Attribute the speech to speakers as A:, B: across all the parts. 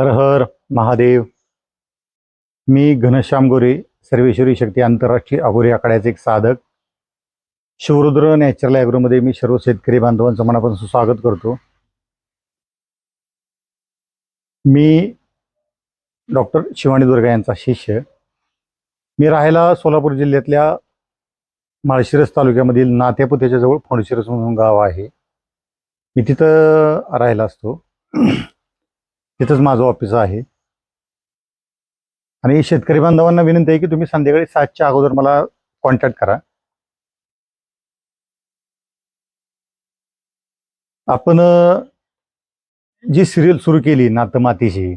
A: हर हर महादेव. मी घनश्याम गोरे सर्वेश्वरी शक्ती आंतरराष्ट्रीय अगोरी आखाड्याचे एक साधक. शिवरुद्र नॅचरल ॲग्रोमध्ये मी सर्व शेतकरी बांधवांचं मनापासून स्वागत करतो. मी डॉक्टर शिवानी दुर्गा यांचा शिष्य. मी राहायला सोलापूर जिल्ह्यातल्या माळशिरस तालुक्यामधील नात्यापुत्याच्या जवळ फोंडशिरस म्हणून गाव आहे. मी तिथं राहायला असतो. तिथंच माझं ऑफिस आहे. आणि शेतकरी बांधवांना विनंती आहे की तुम्ही संध्याकाळी सातच्या अगोदर मला कॉन्टॅक्ट करा. आपण जी सिरियल सुरू केली नातं मातीची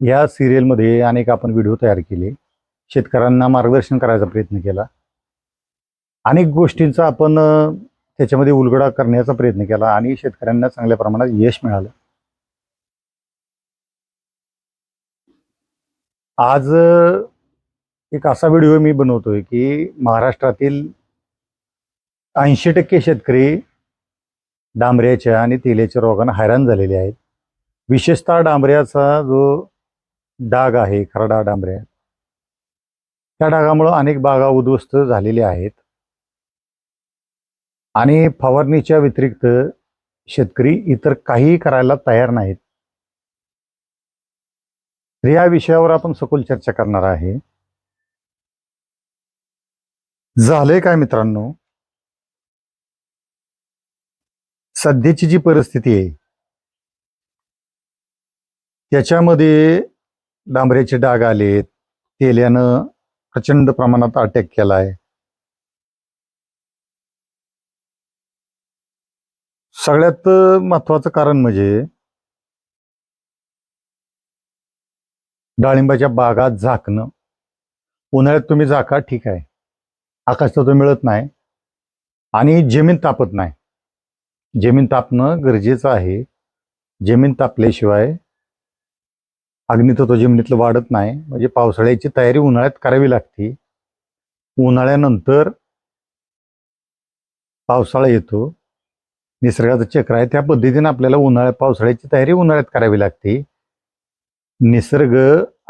A: या सिरियलमध्ये अनेक आपण व्हिडिओ तयार केले. शेतकऱ्यांना मार्गदर्शन करायचा प्रयत्न केला. अनेक गोष्टींचा आपण त्याच्यामध्ये उलगडा करण्याचा प्रयत्न केला आणि शेतकऱ्यांना चांगल्या प्रमाणात यश मिळालं. आज एक असा व्हिडिओ मी बनवतोय की महाराष्ट्रातील ऐंशी टक्के शेतकरी डांबऱ्याच्या आणि तेलाच्या रोगानं हैराण झालेले आहेत. विशेषतः डांबऱ्याचा जो डाग आहे खरडा डांबऱ्या त्या डागामुळं अनेक बागा उद्ध्वस्त झालेल्या आहेत. आणि फवारणीच्या व्यतिरिक्त शेतकरी इतर काहीही करायला तयार नाहीत. तर या विषयावर आपण सखोल चर्चा करणार आहे. झालंय काय मित्रांनो? सध्याची जी परिस्थिती आहे त्याच्यामध्ये डांबऱ्याचे डाग आलेत तेल्यानं प्रचंड प्रमाणात अटॅक केलाय. सगळ्यात महत्वाचं कारण म्हणजे डाळिंबाच्या बागात झाकणं. उन्हाळ्यात तुम्ही झाका ठीक आहे. आकाश तत्व मिळत नाही. आणि जमीन तापत नाही. जमीन तापणं गरजेचं आहे. जमीन तापल्याशिवाय अग्नितत्व जमिनीतलं वाढत नाही. म्हणजे पावसाळ्याची तयारी उन्हाळ्यात करावी लागते. उन्हाळ्यानंतर पावसाळा येतो. निसर्गाचं चक्र आहे. त्या पद्धतीने आपल्याला उन्हाळ्यात पावसाळ्याची तयारी उन्हाळ्यात करावी लागते. निसर्ग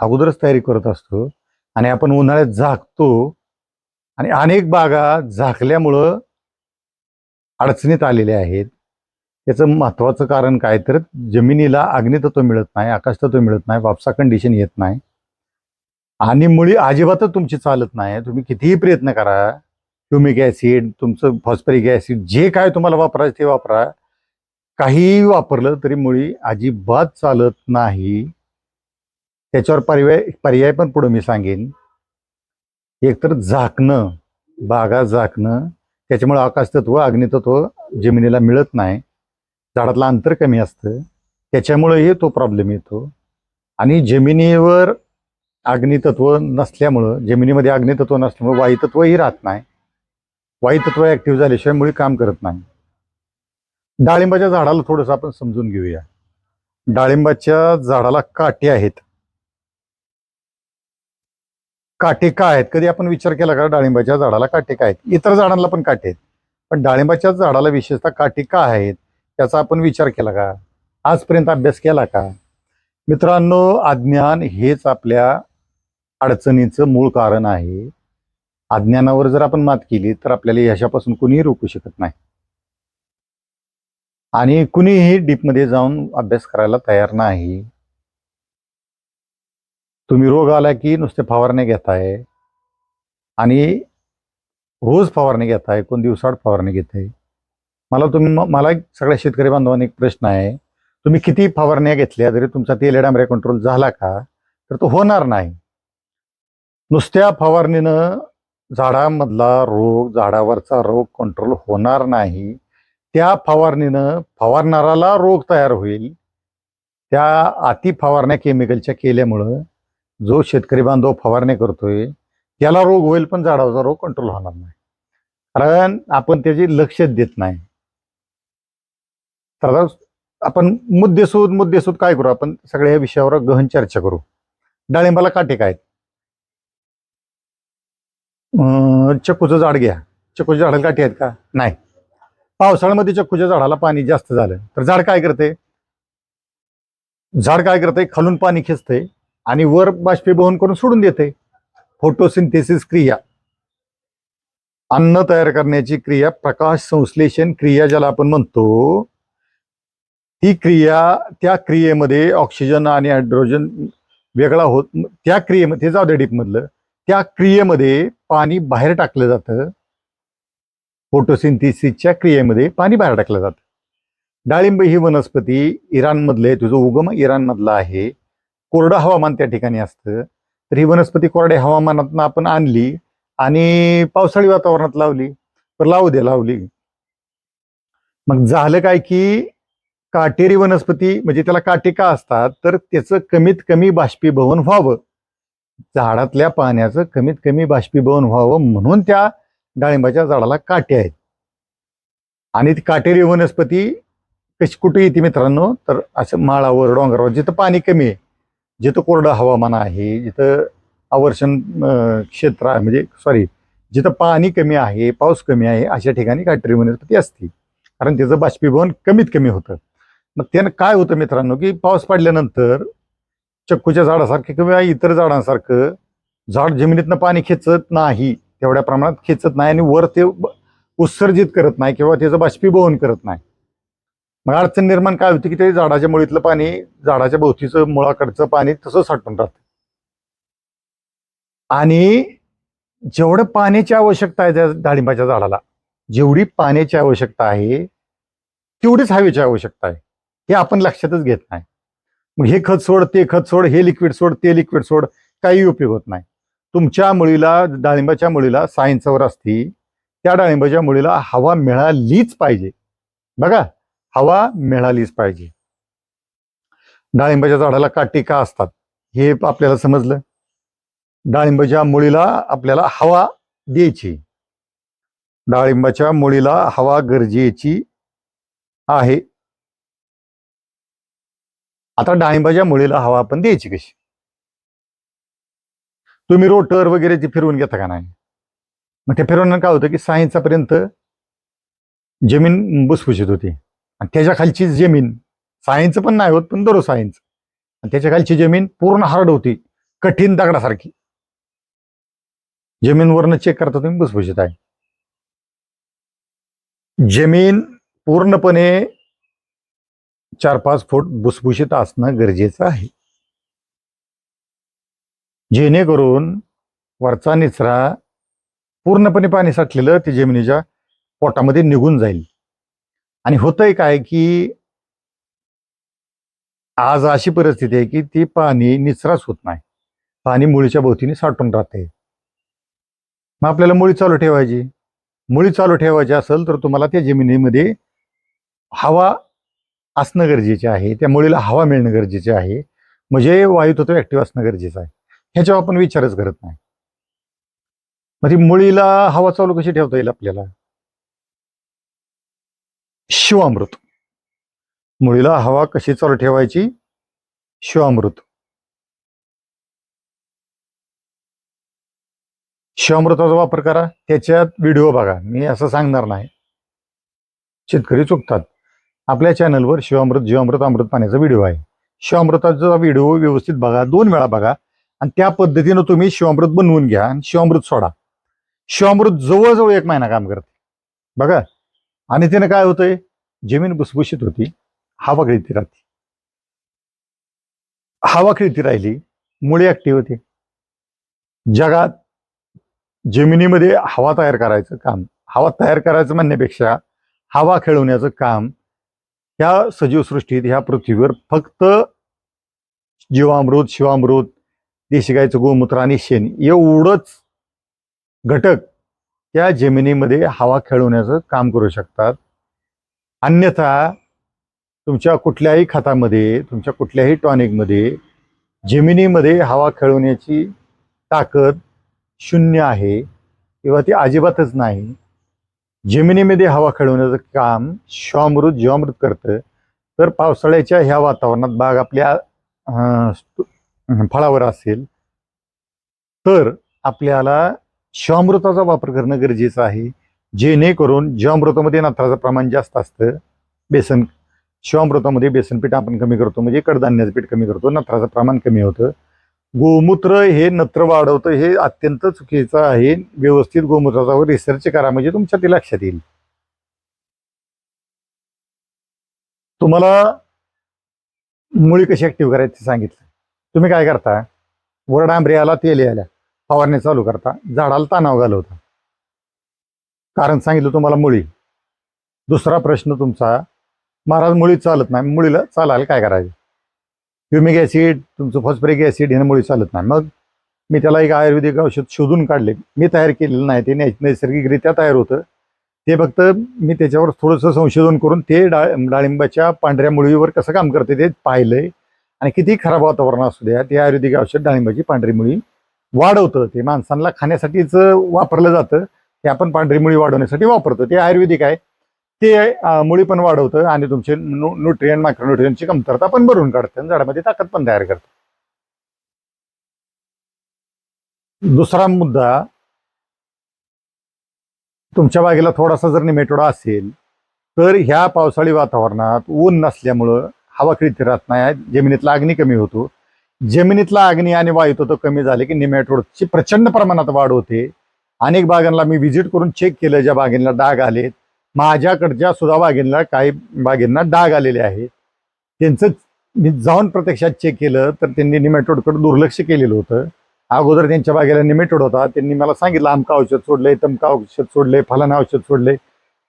A: अगोदरच तयारी करत असतो आणि आपण उन्हाळ्यात झाकतो आणि अनेक बागा झाकल्यामुळं अडचणीत आलेल्या आहेत. याचं महत्वाचं कारण काय तर जमिनीला अग्नितत्व मिळत नाही आकाशतत्व मिळत नाही वापसा कंडिशन येत नाही. आणि मुळी अजिबातच तुमची चालत नाही. तुम्ही कितीही प्रयत्न करा ह्युमिक ॲसिड तुमचं फॉस्फरिक ॲसिड जे काय तुम्हाला वापरायचं ते वापरा. काहीही वापरलं तरी मुळी अजिबात चालत नाही. त्याच्यावर पर्याय पर्याय पण पुढे मी सांगेन. एकतर झाकणं बागा झाकणं त्याच्यामुळे आकाशतत्व अग्नितत्व जमिनीला मिळत नाही. झाडातलं अंतर कमी असतं. त्याच्यामुळेही तो प्रॉब्लेम येतो. आणि जमिनीवर अग्नितत्व नसल्यामुळं जमिनीमध्ये अग्नितत्व नसल्यामुळे वायुतत्वही राहत नाही. वायुतत्व ॲक्टिव्ह झाल्याशिवाय मुळी काम करत नाही. डाळिंबाच्या झाडाला थोडंसं आपण समजून घेऊया. डाळिंबाच्या झाडाला काटे आहेत. काटेका आहेत. कधी आपण विचार केला का डाळिंबाच्या झाडाला काटेका आहेत? इतर झाडांना पण काटे आहेत. पण डाळिंबाच्या झाडाला विशेषतः काटे का आहेत त्याचा आपण विचार केला का? आजपर्यंत अभ्यास केला का? मित्रांनो अज्ञान हेच आपल्या अडचणीचं मूळ कारण आहे. अज्ञानावर जर आपण मात केली तर आपल्याला यशापासून कुणीही रोखू शकत नाही. आणि कुणीही डीपमध्ये जाऊन अभ्यास करायला तयार नाही. तुम्ही रोग आला की नुसते फवारण्या घेताय. आणि रोज फवारणी घेताय कोण दिवसाआड फवारणी घेताय मला तुम्ही मला एक सगळ्या शेतकरी बांधवांनी एक प्रश्न आहे. तुम्ही किती फवारण्या घेतल्या जरी तुमचा तेल डांबऱ्या कंट्रोल झाला का? तर तो होणार नाही. नुसत्या फवारणीनं झाडामधला रोग झाडावरचा रोग कंट्रोल होणार नाही. त्या फवारणीनं फवारणाराला रोग तयार होईल. त्या अति फवारण्या केमिकलच्या केल्यामुळं जो शेतकरी बांधव फवारणी करतोय त्याला रोग होईल पण झाडाचा रोग कंट्रोल होणार नाही. कारण आपण त्याची लक्ष देत नाही. तर आपण मुद्देसूद मुद्देसूद काय करू? आपण सगळ्या या विषयावर गहन चर्चा करू. डाळिंबाला काटे काय आहेत? अं, चक्कूचं झाड घ्या. चक्कूच्या झाडाला काटे आहेत का? नाही. पावसाळ्यामध्ये चक्कूच्या झाडाला पाणी जास्त झालं. तर झाड काय करते? झाड काय करते? खालून पाणी खेचतंय आणि वर बाष्पीभवन करून सोडून देते. फोटोसिंथेसिस क्रिया. अन्न तयार करण्याची क्रिया प्रकाश संश्लेषण क्रिया ज्याला आपण म्हणतो ती क्रिया त्या क्रियेमध्ये ऑक्सिजन आणि हायड्रोजन वेगळा होत त्या क्रियेमध्ये जाऊ दे डीपमधलं त्या क्रियेमध्ये पाणी बाहेर टाकलं जातं. फोटोसिंथिसिसच्या क्रियेमध्ये पाणी बाहेर टाकलं जातं. डाळिंब ही वनस्पती इराणमधले तुझं उगम इराणमधला आहे. कोरडं हवामान त्या ठिकाणी असतं. तर ही वनस्पती कोरड्या हवामानातनं आपण आणली आणि पावसाळी वातावरणात लावली. तर लावू दे लावली. मग झालं काय की काटेरी वनस्पती म्हणजे त्याला काटे का असतात तर त्याचं कमीत कमी बाष्पीभवन व्हावं. झाडातल्या पाण्याचं कमीत कमी बाष्पीभवन व्हावं म्हणून त्या डाळिंबाच्या झाडाला काटे आहेत. आणि ती काटेरी वनस्पती कशी कुठे येते मित्रांनो तर असं माळावर डोंगरावर जिथं पाणी कमी आहे जिथं कोरडं हवामान आहे जिथं आवर्षण क्षेत्र आहे म्हणजे सॉरी जिथं पाणी कमी आहे पाऊस कमी आहे अशा ठिकाणी काटेरी वनस्पती असते कारण त्याचं बाष्पीभवन कमीत कमी होतं. मग त्यानं काय होतं मित्रांनो की पाऊस पडल्यानंतर चक्कूच्या झाडासारखं किंवा इतर झाडांसारखं झाड जमिनीतनं पाणी खेचत नाही तेवढ्या प्रमाणात खेचत नाही आणि वर ते उत्सर्जित करत नाही किंवा त्याचं बाष्पीभवन करत नाही. मग अडचण निर्माण काय होती की ते झाडाच्या मुळीतलं पाणी झाडाच्या भोवतीचं मुळाकडचं पाणी तसं साठून राहतं. आणि जेवढं पाण्याची आवश्यकता आहे त्या डाळिंबाच्या झाडाला जेवढी पाण्याची आवश्यकता आहे तेवढीच हवेची आवश्यकता आहे हे आपण लक्षातच घेत नाही. मग हे खत सोड ते खत सोड हे लिक्विड सोड ते लिक्विड सोड काही उपयोग होत नाही. तुमच्या मुळीला डाळिंबाच्या मुळीला सायन्सवर असती त्या डाळिंबाच्या मुळीला हवा मिळालीच पाहिजे. बघा हवा मिळालीच पाहिजे. डाळिंबाच्या झाडाला काटे का असतात? हे आपल्याला समजलं? डाळिंबाच्या मुळीला आपल्याला हवा द्यायची. डाळिंबाच्या मुळीला हवा गरजेची आहे. आता डाळिंबाच्या मुळीला हवा आपण द्यायची कशी? तुम्ही रोटर वगैरे ते फिरवून घेता का नाही? मग ते फिरवणं काय होतं की सायन्सापर्यंत जमीन भुसभुशीत होती. आणि त्याच्या खालची जमीन सायन्स पण नाही होत पण दरो सायन्स आणि त्याच्या खालची जमीन पूर्ण हार्ड होती कठीण दगडासारखी. जमीनवरनं चेक करता तुम्ही भुसभुशीत आहे. जमीन पूर्णपणे चार पाच फूट भुसभुशीत असणं गरजेचं आहे. जेणेकरून वरचा निचरा पूर्णपणे पाणी साठलेलं ते जमिनीच्या पोटामध्ये निघून जाईल. आणि होतंय काय की आज अशी परिस्थिती आहे की ती पाणी निचराच होत नाही. पाणी मुळीच्या भोवतीने साठून राहते. मग आपल्याला मुळी चालू ठेवायची. मुळी चालू ठेवायची असेल तर तुम्हाला त्या जमिनीमध्ये हवा असणं गरजेचे आहे. त्या मुळीला हवा मिळणं गरजेचे आहे. म्हणजे वायुतत्व ऍक्टिव्ह असणं गरजेचं आहे. ह्याच्यावर आपण विचारच करत नाही. मग ती मुळीला हवा चालू कशी ठेवता येईल आपल्याला? शिवामृत. मुळीला हवा कशी चालू ठेवायची? शिवामृत. शिवामृताचा वापर करा. त्याच्यात व्हिडिओ बघा. मी असं सांगणार नाही. शेतकरी चुकतात. आपल्या चॅनलवर शिवामृत जीवामृत अमृत पाण्याचा व्हिडिओ आहे. शिवामृताचा व्हिडिओ व्यवस्थित बघा. दोन वेळा बघा. आणि त्या पद्धतीनं तुम्ही शिवामृत बनवून घ्या आणि शिवामृत सोडा. शिवामृत जवळजवळ एक महिना काम करते. बघा. आणि त्याने काय होतंय? जमीन भुसभुशीत होती. हवा खेळती राहते. हवा खेळती राहिली. मुळे ऍक्टिव्ह होते. जगात जमिनीमध्ये हवा तयार करायचं काम हवा तयार करायचं म्हणण्यापेक्षा हवा खेळवण्याचं काम ह्या सजीव सृष्टीत ह्या पृथ्वीवर फक्त जीवामृत शिवामृत देशी गोमूत्र आणि शेण एवढंच घटक त्या जमिनीमध्ये हवा खेळवण्याचं काम करू शकतात. अन्यथा तुमच्या कुठल्याही खतामध्ये तुमच्या कुठल्याही टॉनिकमध्ये जमिनीमध्ये हवा खेळवण्याची ताकद शून्य आहे किंवा ती अजिबातच नाही. जमिनीमध्ये हवा खेळवण्याचं काम शिवामृत जीवामृत करतं. तर पावसाळ्याच्या ह्या वातावरणात बाग आपल्या फळावर असेल. तर आपल्याला शिवामृताचा वापर करणं गरजेचं आहे. जेणेकरून जीवामृतामध्ये नात्राचं प्रमाण जास्त असतं. बेसन शिवामृतामध्ये बेसन पीठ आपण कमी करतो. म्हणजे कडधान्याचं पीठ कमी करतो. नत्राचं प्रमाण कमी होतं. गोमूत्र हे नत्र वाढवतं हे अत्यंत चुकीचं आहे. व्यवस्थित गोमूत्राचा रिसर्च करा. म्हणजे तुमच्या ते लक्षात येईल. तुम्हाला मुळी कशी ऍक्टिव्ह करायची सांगितलं. तुम्ही काय करता? वर आला तेल यायला फवारणी चालू करता. झाडाला तणाव घालवता. कारण सांगितलं तुम्हाला मुळी. दुसरा प्रश्न तुमचा महाराज मुळी चालत नाही. मुळीला चालायला काय करायचं? ह्युमिक ॲसिड तुमचं फॉस्फरिक ॲसिड ह्यानं मुळी चालत नाही. मग मी त्याला एक आयुर्वेदिक औषध शोधून काढले. मी तयार केलेलं नाही. ते नैसर्गिकरित्या तयार होतं. ते फक्त मी त्याच्यावर थोडंसं संशोधन करून ते डा डाळिंबाच्या पांढऱ्या मुळीवर कसं काम करते ते पाहिलंय. आणि किती खराब वातावरण असू द्या ते आयुर्वेदिक औषध डाळिंबाची पांढरी मुळी वाढवतं. ते माणसांना खाण्यासाठीच वापरलं जातं. ते आपण पांढरी मुळी वाढवण्यासाठी वापरतो. ते आयुर्वेदिक आहे. ते मुळी पण वाढवतं आणि तुमचे न्यूट्रियन मायक्रोन्युट्रियनची कमतरता पण भरून काढतं आणि झाडामध्ये ताकद पण तयार करतं. दुसरा मुद्दा तुमच्या बागेला थोडासा जर निमेटोडा असेल तर ह्या पावसाळी वातावरणात ऊन नसल्यामुळं हवा खिळती राहत नाही. जमिनीतला अग्नी कमी होतो. जमिनीतला अग्नी आणि वायू तो कमी झाले की निमेटोडची प्रचंड प्रमाणात वाढ होते. अनेक बागांना मी व्हिजिट करून चेक केलं ज्या बागेला डाग आलेत. माझ्याकडच्या सुद्धा बागेंना काही बागेंना डाग आलेले आहेत. त्यांचं मी जाऊन प्रत्यक्षात चेक केलं तर त्यांनी निमेटोडकडे दुर्लक्ष केलेलं होतं. अगोदर त्यांच्या बागेला निमेटोड होता. त्यांनी मला सांगितलं आमका औषध सोडलंय तमका औषध सोडले फलाना औषध सोडले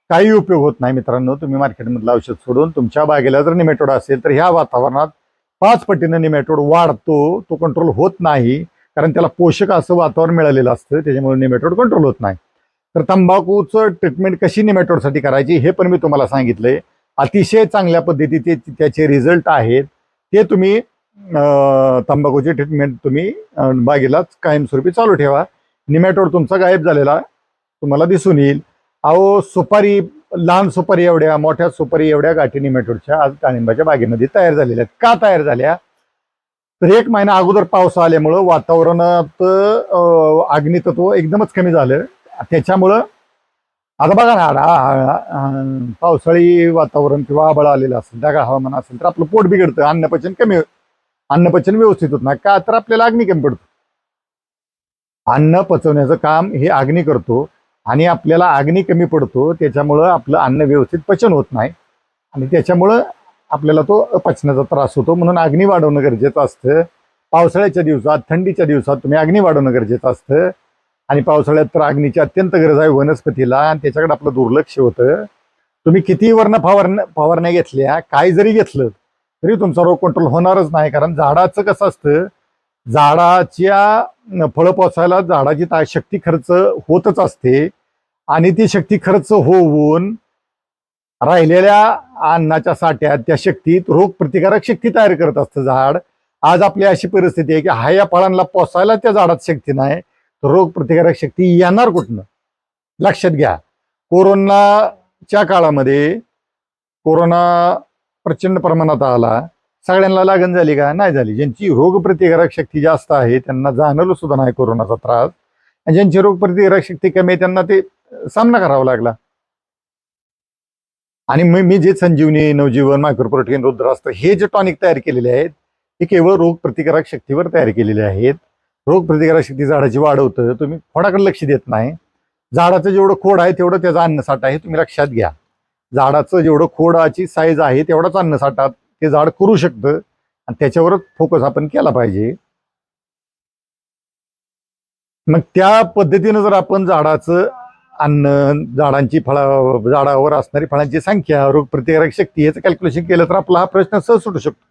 A: काही उपयोग होत नाही मित्रांनो. तुम्ही मार्केटमधलं औषध सोडून तुमच्या बागेला जर निमेटोड असेल तर ह्या वातावरणात पाच पटीनं निमॅटोड वाढतो तो कंट्रोल होत नाही. कारण त्याला पोषक असं वातावरण मिळालेलं असतं त्याच्यामुळे निमॅटोड कंट्रोल होत नाही. तर तंबाखूचं ट्रीटमेंट कशी निमॅटोडसाठी करायची हे पण मी तुम्हाला सांगितलंय. अतिशय चांगल्या पद्धतीचे त्याचे रिझल्ट आहेत. ते तुम्ही तंबाखूची ट्रीटमेंट तुम्ही बागेलाच कायमस्वरूपी चालू ठेवा. निमॅटोड तुमचा गायब झालेला तुम्हाला दिसून येईल. अहो सुपारी लहान सुपारी एवढ्या मोठ्या सुपारी एवढ्या गाठी निमॅटोडच्या आज डाळिंबाच्या बागेमध्ये तयार झालेल्या आहेत. का तयार झाल्या? तर एक महिना अगोदर पाऊस आल्यामुळं वातावरणात अग्नितत्व एकदमच कमी झालं. त्याच्यामुळं आता बघा ना आ- पावसाळी वातावरण किंवा आबळ आलेलं असेल ढगाळ हवामान असेल तर आपलं पोट बिघडतं अन्नपचन कमी अन्नपचन व्यवस्थित होत नाही. का? तर आपल्याला अग्नी कमी पडतो. अन्न पचवण्याचं काम हे अग्नी करतो. आणि आपल्याला अग्नी कमी पडतो त्याच्यामुळं आपलं अन्न व्यवस्थित पचन होत नाही. आणि त्याच्यामुळं आपल्याला तो पचनाचा त्रास होतो. म्हणून अग्नी वाढवणं गरजेचं असतं. पावसाळ्याच्या दिवसात थंडीच्या दिवसात तुम्ही अग्नी वाढवणं गरजेचं असतं. आणि पावसाळ्यात तर अग्नीची अत्यंत गरज आहे वनस्पतीला. आणि त्याच्याकडे आपलं दुर्लक्ष होतं. तुम्ही किती वर्ण फवारण्या फवारण्या घेतल्या काय जरी घेतलं तरी तुमचा रोग कंट्रोल होणारच नाही. कारण झाडाचं कसं असतं झाडाच्या फळं पोचायला झाडाची ता शक्ती खर्च होतच असते. आणि ती शक्ती खर्च होऊन राहिलेल्या अन्नाच्या साठ्यात त्या शक्तीत रोग प्रतिकारक शक्ती तयार करत असतं झाड. आज आपली अशी परिस्थिती आहे की हा या फळांना पोसायला त्या झाडात शक्ती नाही तर रोग प्रतिकारक शक्ती येणार कुठनं? लक्षात घ्या. कोरोनाच्या काळामध्ये कोरोना प्रचंड प्रमाणात आला. सगळ्यांना लागण झाली का? नाही झाली. ज्यांची रोगप्रतिकारक शक्ती जास्त आहे त्यांना जाणवलं सुद्धा नाही कोरोनाचा त्रास. आणि ज्यांची रोगप्रतिकारक शक्ती कमी आहे त्यांना ते सामना करावा लागला. आणि मी मी जे संजीवनी नवजीवन मायक्रोप्रोटीन रुद्रास्त्र हे जे टॉनिक तयार केलेले आहेत हे केवळ रोगप्रतिकारक शक्तीवर तयार केलेले आहेत. रोगप्रतिकारक शक्ती झाडाची वाढवतं तुम्ही खोडाकडे लक्ष देत नाही. झाडाचं जेवढं खोड आहे तेवढं त्याचा अन्नसाठा आहे तुम्ही लक्षात घ्या. झाडाचं जेवढं खोडाची साईज आहे तेवढाच अन्नसाठा ते झाड करू शकतं. आणि त्याच्यावरच फोकस आपण केला पाहिजे. मग त्या पद्धतीनं जर आपण झाडाचं अन्न झाडांची फळा झाडावर असणारी फळांची संख्या रोगप्रतिकारक शक्ती याचं कॅल्क्युलेशन केलं तर आपला हा प्रश्न सहज सुटू शकतो.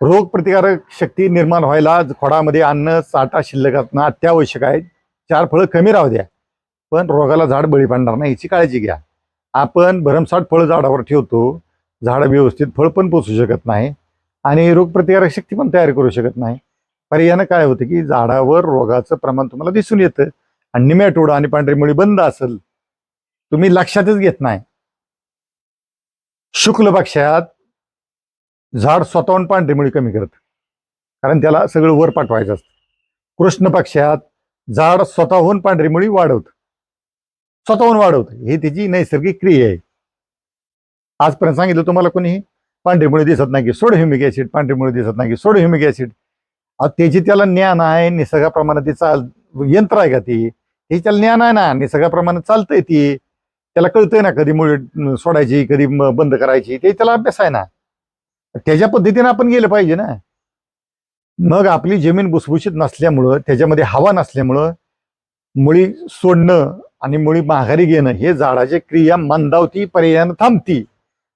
A: रोग प्रतिकारक शक्ती निर्माण व्हायला खोडामध्ये अन्न साठा शिल्लक असणं अत्यावश्यक आहे. चार फळं कमी राहू द्या. पण रोगाला झाड बळी पडणार नाही याची काळजी घ्या. आपण भरमसाठ फळं झाडावर ठेवतो. झाड व्यवस्थित फळ पण पोचू शकत नाही आणि रोगप्रतिकारक शक्ती पण तयार करू शकत नाही. पर्यायानं काय होतं की झाडावर रोगाचं प्रमाण तुम्हाला दिसून येतं आणि निम्याटोड आणि पांढरी मुळी बंद असेल तुम्ही लक्षातच घेत नाही. शुक्ल पक्षात झाड स्वतःहून पांढरी मुळी कमी करतं. कारण त्याला सगळं वर पाठवायचं असतं. कृष्ण पक्षात झाड स्वतःहून पांढरी मुळी वाढवतं. स्वतःहून वाढवतं. ही त्याची नैसर्गिक क्रिया आहे. आजपर्यंत सांगितलं तुम्हाला कोणीही? पांढरीमुळे दिसत नाही की सोड ह्युमिक ॲसिड पांढरीमुळे दिसत नाही की सोड ह्युमिक ॲसिड त्याची त्याला ज्ञान आहे निसर्गाप्रमाणे ती चाल यंत्र आहे का ती? हे त्याला ज्ञान आहे ना निसर्गाप्रमाणे चालतंय ती. त्याला कळतंय ना कधी मुळे सोडायची कधी बंद करायची ते त्याला अभ्यास आहे ना. त्याच्या पद्धतीने आपण गेलं पाहिजे ना. मग आपली जमीन भुसभुशीत नसल्यामुळं त्याच्यामध्ये हवा नसल्यामुळं मुळी सोडणं आणि मुळी माघारी घेणं हे झाडाची क्रिया मंदावती पर्यायानं थांबती.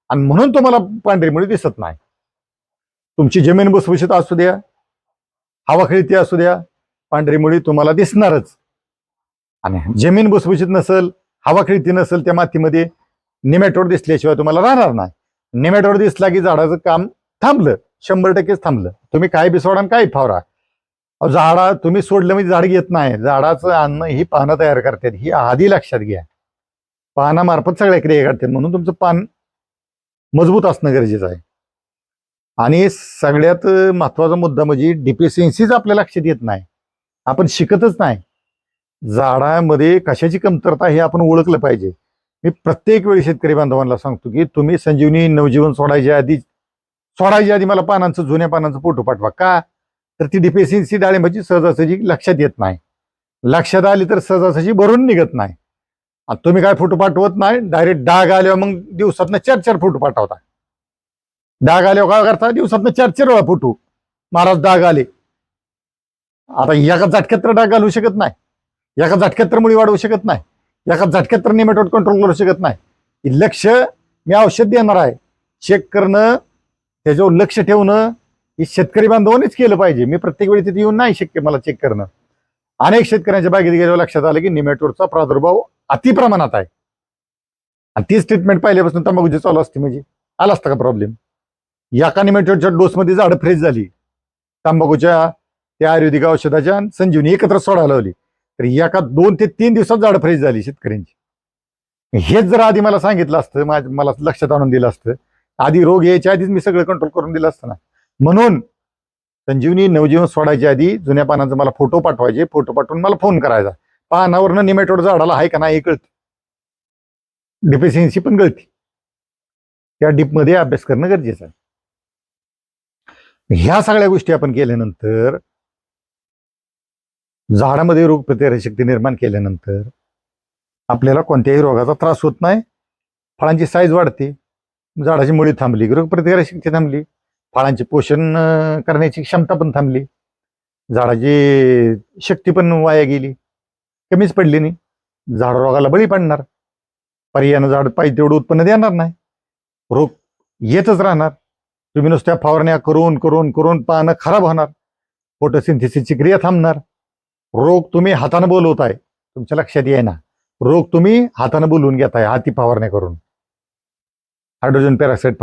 A: आणि म्हणून तुम्हाला पांढरी मुळी दिसत नाही. तुमची जमीन भुसभुशीत असू द्या हवा खेळती असू द्या पांढरी मुळी तुम्हाला दिसणारच. आणि जमीन भुसभुशीत नसेल हवा खेळती नसेल त्या मातीमध्ये निमॅटोड दिसल्याशिवाय तुम्हाला राहणार नाही. निमॅटोड दिसला की झाडाचं काम थांबलं शंभर टक्केच थांबलं. तुम्ही काय बिसोडा आणि काय फावरा. अहो, झाडा तुम्ही सोडलं म्हणजे झाड घेत नाही. झाडाचं अन्न ही पानं तयार करतात ही आधी लक्षात घ्या. पानामार्फत सगळ्या क्रिया करतात म्हणून तुमचं पान मजबूत असणं गरजेचं आहे. आणि सगळ्यात महत्त्वाचा मुद्दा म्हणजे डिफिशियन्सीच आपल्या लक्षात येत नाही. आपण शिकतच नाही. झाडामध्ये कशाची कमतरता हे आपण ओळखलं पाहिजे. मी प्रत्येक वेळी शेतकरी बांधवांना सांगतो की तुम्ही संजीवनी नवजीवन सोडायच्या आधी सोडायच्या आधी मला पानांचं जुन्या पानांचं फोटो पाठवा. का? तर ती डिफिशियन्सी डाळिंबाची सहजासहजी लक्षात येत नाही. लक्षात आली तर सहजासहजी भरून निघत नाही. आणि तुम्ही काय फोटो पाठवत नाही डायरेक्ट डाग आल्यावर मग दिवसातनं चार चार फोटो पाठवता डाग आल्यावर काय करता दिवसातनं चार चार वेळा फोटो. महाराज डाग आले. आता एका झटक्यात तर डाग घालू शकत नाही. एका झटक्यात तर मुळी वाढवू शकत नाही. एका झटक्यात तर निमेटोड कंट्रोल करू शकत नाही. लक्ष मी औषध देणार आहे. चेक करणं त्याच्यावर लक्ष ठेवणं हे शेतकरी बांधवांनीच केलं पाहिजे. मी प्रत्येक वेळी तिथे येऊन नाही शक्य मला चेक करणं. अनेक शेतकऱ्यांच्या बागेत गेल्यावर लक्षात आलं की निमेटोडचा प्रादुर्भाव अति प्रमाणात आहे. आणि तीच ट्रीटमेंट पाहिल्यापासून तंबाखूची चालू असते म्हणजे. आला असता का प्रॉब्लेम एका निमेटोडच्या डोसमध्ये झाडं फ्रेश झाली. तंबाखूच्या त्या आयुर्वेदिक औषधाच्या आणि संजीवनी एकत्र सोडायला लावली. तर एका दोन ते तीन दिवसात झाडं फ्रेश झाली शेतकऱ्यांची. हेच जर आधी मला सांगितलं असतं मला लक्षात आणून दिलं असतं आधी रोग यायच्या आधीच मी सगळं कंट्रोल करून दिलं असतं ना. म्हणून संजीवनी नवजीवन सोडायच्या आधी जुन्या पानांचा मला फोटो पाठवायचे. फोटो पाठवून मला फोन करायचा. पानावरनं निमेटोड झाडाला आहे का नाही हे डिफिशियन्सी पण कळते. त्या डीपमध्ये अभ्यास करणं गरजेचं आहे. ह्या सगळ्या गोष्टी आपण केल्यानंतर झाडामध्ये रोग प्रतिकारशक्ती निर्माण केल्यानंतर आपल्याला कोणत्याही रोगाचा त्रास होत नाही. फळांची साईज वाढते. झाडाची मुळी थांबली रोग प्रतिकारशक्ती थांबली. फळांचे पोषण करण्याची क्षमता पण थांबली. झाडाची शक्ती पण वाया गेली. कमीच पडली नाही. झाड रोगाला बळी पडणार. पर्यायानं झाड पाहिजे तेवढं उत्पन्न देणार नाही. रोग येतच राहणार. तुम्ही नुसत्या फवारण्या करून करून करून पानं खराब होणार. फोटोसिंथेसिसची क्रिया थांबणार. रोग तुम्ही हातानं बोलवताय. तुमच्या लक्षात येईना. रोग तुम्ही हातानं बोलवून घेताय हाती फवारण्या करून. हायड्रोजन पेरॉक्साईड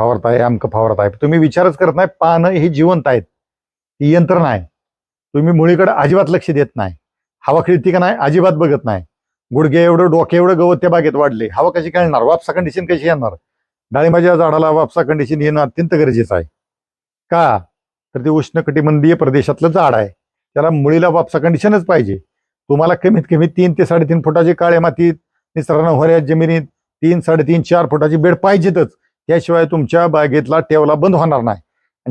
A: अमकं अमक आहे. तुम्ही विचारच करत नाही पानं ही जिवंत आहेत. ही यंत्रणा आहे तुम्ही मुळीकडे अजिबात लक्ष देत नाही. हवा खेळती का नाही अजिबात बघत नाही. गुडघे एवढं डोके एवढं गवत त्या बागेत वाढले. हवा कशी खेळणार? वापसा कंडिशन कशी येणार? डाळिंबाच्या झाडाला वापसा कंडिशन येणं अत्यंत गरजेचं आहे. का? तर ते उष्ण कटिबंधीय प्रदेशातलं झाड आहे. त्याला मुळीला वापसा कंडिशनच पाहिजे. तुम्हाला कमीत कमी तीन ते साडेतीन फुटाची काळ्या मातीत निसर्गानं होऱ्या जमिनीत तीन साडेतीन चार फुटाची बेड पाहिजेतच. त्याशिवाय तुमच्या बागेतला टेवला बंद होणार नाही.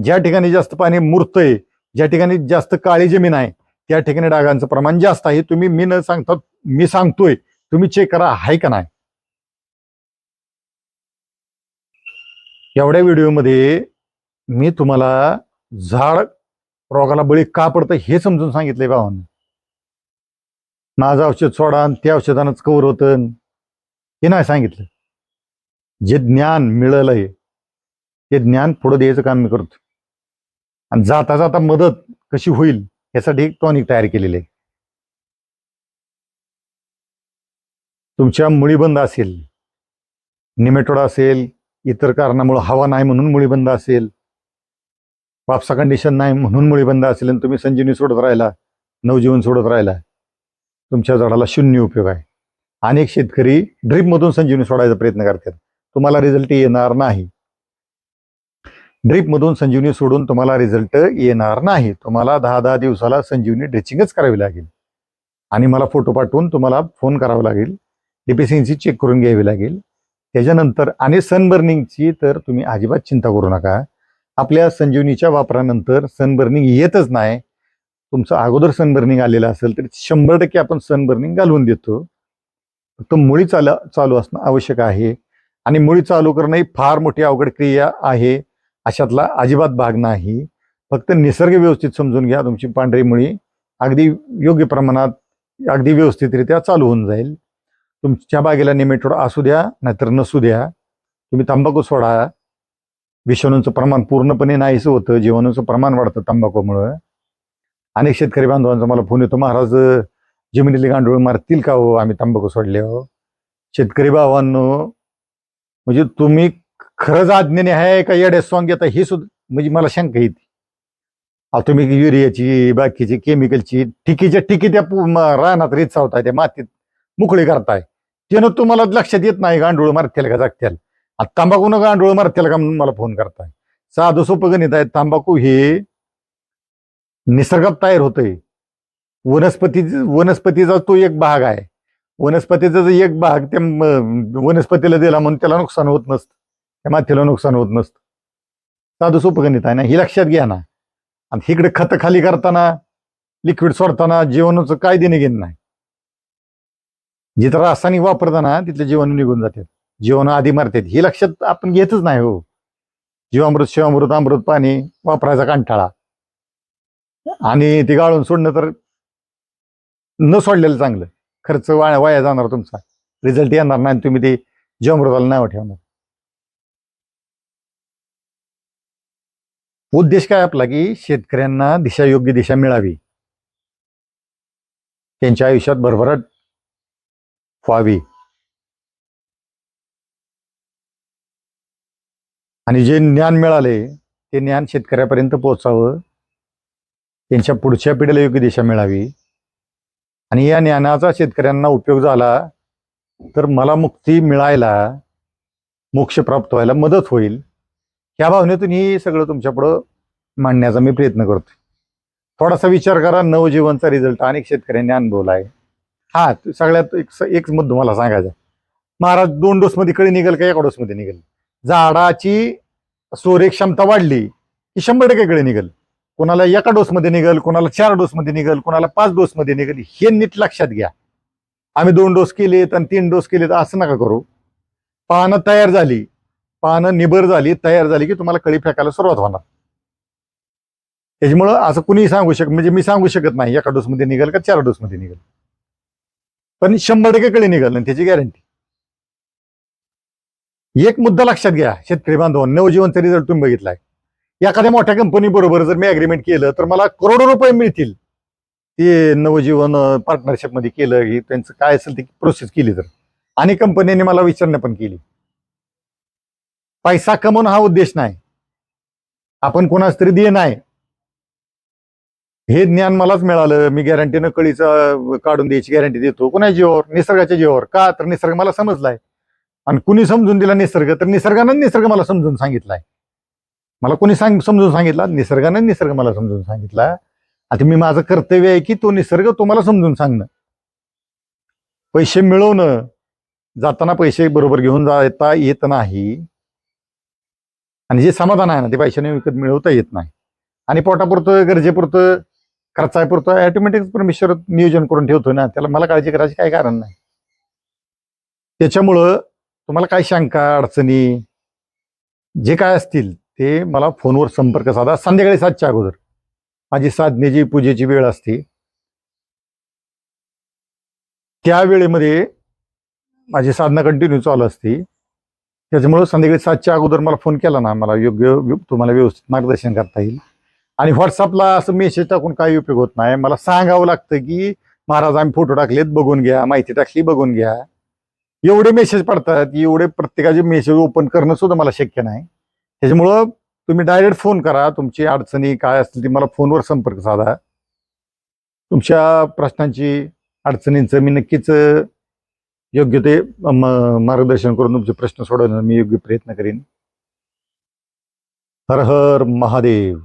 A: ज्या ठिकाणी जास्त पाणी मुरतंय ज्या ठिकाणी जास्त काळी जमीन आहे त्या ठिकाणी डागांचं प्रमाण जास्त आहे. तुम्ही मी न सांगता मी सांगतोय तुम्ही चेक करा आहे का नाही? एवढ्या व्हिडिओमध्ये मी तुम्हाला झाड रोगाला बळी का पडतं हे समजून सांगितलंय भावांना. माझं औषध सोडा ते त्या औषधानंच कवर होतं. हे नाही सांगितलं. जे ज्ञान मिळालंय ते ज्ञान पुढं द्यायचं काम मी करतो. आणि जाता जाता मदत कशी होईल यासाठी एक टॉनिक तयार केलेले आहे. तुमच्या मुळी बंद असेल निमेटोडा असेल इतर कारणामुळे हवा नाही म्हणून मुळी बंद असेल वापसा कंडिशन नाही म्हणून मुळी बंद असेल आणि तुम्ही संजीवनी सोडत राहिला नवजीवन सोडत राहिला तुमच्या झाडाला शून्य उपयोग आहे. अनेक शेतकरी ड्रीपमधून संजीवनी सोडायचा प्रयत्न करतात. तुम्हाला रिझल्ट येणार नाही. ड्रीपमधून संजीवनी सोडून तुम्हाला रिझल्ट येणार नाही. तुम्हाला दहा दहा दिवसाला संजीवनी ड्रेचिंगच करावी लागेल. आणि मला फोटो पाठवून तुम्हाला फोन करावा लागेल. डिफिशियन्सी चेक करून घ्यावी लागेल. त्याच्यानंतर आणि सनबर्निंगची तर तुम्ही अजिबात चिंता करू नका. आपल्या संजीवनीच्या वापरानंतर सनबर्निंग येतच नाही. तुमचं अगोदर सनबर्निंग आलेलं असेल तर शंभर टक्के आपण सनबर्निंग घालवून देतो. फक्त मुळी चाल चालू असणं आवश्यक आहे. आणि मुळी चालू करणं ही फार मोठी अवघड क्रिया आहे. अशातला अजिबात भाग नाही. फक्त निसर्ग व्यवस्थित समजून घ्या तुमची पांढरी मुळी. अगदी योग्य प्रमाणात अगदी व्यवस्थितरित्या चालू होऊन जाईल. तुमच्या बागेला निमेटोड असू द्या नाहीतर नसू द्या. तुम्ही तंबाखू सोडा. विषाणूंचं प्रमाण पूर्णपणे नाहीसं होतं. जीवाणूचं प्रमाण वाढतं तंबाखूमुळं. अनेक शेतकरी बांधवांचा मला फोन येतो महाराज जमिनीतले गांडूळ मारतील का हो? आम्ही तंबाखू सोडले हो. शेतकरी भावांनो म्हणजे तुम्ही खरंच आज्ञेने आहे का येडे सॉंग येतं हे सुद्धा म्हणजे मला शंका येते अहो तुम्ही युरियाची बाकीची केमिकलची ठिकीच्या ठिकी त्या पु- रानात रीत चावताय त्या मातीत मुकळी करताय. त्यानं तुम्हाला लक्षात येत नाही गांडूळ मारतील का जागतील आता गांडूळ मारतील का म्हणून मला फोन करताय. साधं सोपं गणित आहे तंबाखू हे निसर्गात तयार होतंय. वनस्पती वनस्पतीचा तो एक भाग आहे. वनस्पतीचा जर एक भाग त्या वनस्पतीला दिला म्हणून त्याला नुकसान होत नसतं. त्या मातीला नुकसान होत नसतं. साधं सोपगणित आहे ना? हे लक्षात घ्या ना. आणि इकडे खत खाली करताना लिक्विड सोडताना जीवाणूचं काय देणे घेणं नाही. जिथं रासायनिक वापरताना तिथले जीवाणू निघून जातात जीवाणू आधी मारतात. हे लक्षात आपण घेतच नाही हो. जीवामृत शिवामृत अमृत पाणी वापरायचा कंटाळा. आणि ते गाळून सोडणं तर न सोडलेलं चांगलं. खर्च वाया वाया जाणार तुमचा. रिझल्ट येणार नाही तुम्ही ते जीवामृताला नाव ठेवणार. उद्देश काय आपला की शेतकऱ्यांना दिशा योग्य दिशा मिळावी. त्यांच्या आयुष्यात भरभराट व्हावी. आणि जे ज्ञान मिळाले ते ज्ञान शेतकऱ्यापर्यंत पोहोचावं. त्यांच्या पुढच्या पिढीला योग्य दिशा मिळावी. आणि या ज्ञानाचा शेतकऱ्यांना उपयोग झाला तर मला मुक्ती मिळायला मोक्ष प्राप्त व्हायला मदत होईल. या भावनेतून ही सगळं तुमच्यापुढं मांडण्याचा मी प्रयत्न करतो थोडासा विचार करा नवजीवनचा रिझल्ट अनेक शेतकऱ्यांनी अनुभवला आहे. हा सगळ्यात एक एक मुद्दा मला सांगायचा. महाराज दोन डोसमध्ये कळी निघेल का? एका डोसमध्ये निघेल. झाडाची सोरे क्षमता वाढली की शंभर टक्के कळी निघेल. कोणाला एका डोसमध्ये निघेल कोणाला चार डोसमध्ये निघेल कोणाला पाच डोसमध्ये निघेल हे नीट लक्षात घ्या. आम्ही दोन डोस केलेत आणि तीन डोस केलेत असं नका करू. पानं तयार झाली पानं निबर झाली तयार झाली की तुम्हाला कळी फेकायला सुरुवात होणार. त्याच्यामुळं असं कुणीही सांगू शक म्हणजे मी सांगू शकत नाही एका डोसमध्ये निघेल का चार डोसमध्ये निघेल. पण शंभर टक्के कळी निघेल ना त्याची गॅरंटी. एक मुद्दा लक्षात घ्या शेतकरी बांधवांनो नवजीवनचा रिझल्ट तुम्ही बघितलाय. एखाद्या मोठ्या कंपनी बरोबर जर मी अग्रीमेंट केलं तर मला करोडो रुपये मिळतील. ते नवजीवन पार्टनरशिपमध्ये केलं की त्यांचं काय असेल ती प्रोसेस केली तर. आणि कंपनीने मला विचारणं पण केली. पैसा कमवणं हा उद्देश नाही. आपण कोणाच तरी दे नाही हे ज्ञान मलाच मिळालं. मी गॅरंटीनं कळीचं काढून द्यायची गॅरंटी देतो. कुणाच्या जीवावर? निसर्गाच्या जीवावर. का? तर निसर्ग मला समजलाय. आणि कुणी समजून दिला निसर्ग तर निसर्गानं निसर्ग मला समजून सांगितलाय. मला कोणी सांग समजून सांगितला? निसर्गाने निसर्ग मला समजून सांगितला. आता मी माझं कर्तव्य आहे की तो निसर्ग तुम्हाला समजून सांगणं. पैसे मिळवणं. जाताना पैसे बरोबर घेऊन जाता येत नाही. आणि जे समाधान आहे ना ते पैशाने विकत मिळवता येत नाही. आणि पोटापुरतं गरजेपुरतं खर्चापुरतं ऑटोमॅटिक परमेश्वर नियोजन करून ठेवतो ना त्याला मला काळजी करायची काही कारण नाही. त्याच्यामुळं तुम्हाला काय शंका अडचणी जे काय असतील ते मला फोनवर संपर्क साधा. संध्याकाळी सातच्या अगोदर. माझी साधनेची पूजेची वेळ असते. त्या वेळेमध्ये माझी साधना कंटिन्यू चालू असते. त्याच्यामुळं संध्याकाळी सातच्या अगोदर मला फोन केला ना मला योग्य तुम्हाला व्यवस्थित मार्गदर्शन करता येईल. आणि व्हॉट्सअपला असं मेसेज टाकून काही उपयोग होत नाही. मला सांगावं लागतं की महाराज आम्ही फोटो टाकलेत बघून घ्या. माहिती टाकली बघून घ्या. एवढे मेसेज पडतात. एवढे प्रत्येकाचे मेसेज ओपन करणं सुद्धा मला शक्य नाही. त्याच्यामुळं तुम्ही डायरेक्ट फोन करा. तुमची अडचणी काय असतील ती मला फोनवर संपर्क साधा. तुमच्या प्रश्नांची अडचणींचं मी नक्कीच योग्य ते मार्गदर्शन करून तुमचे प्रश्न सोडवण्याचा मी योग्य प्रयत्न करीन. हर हर महादेव.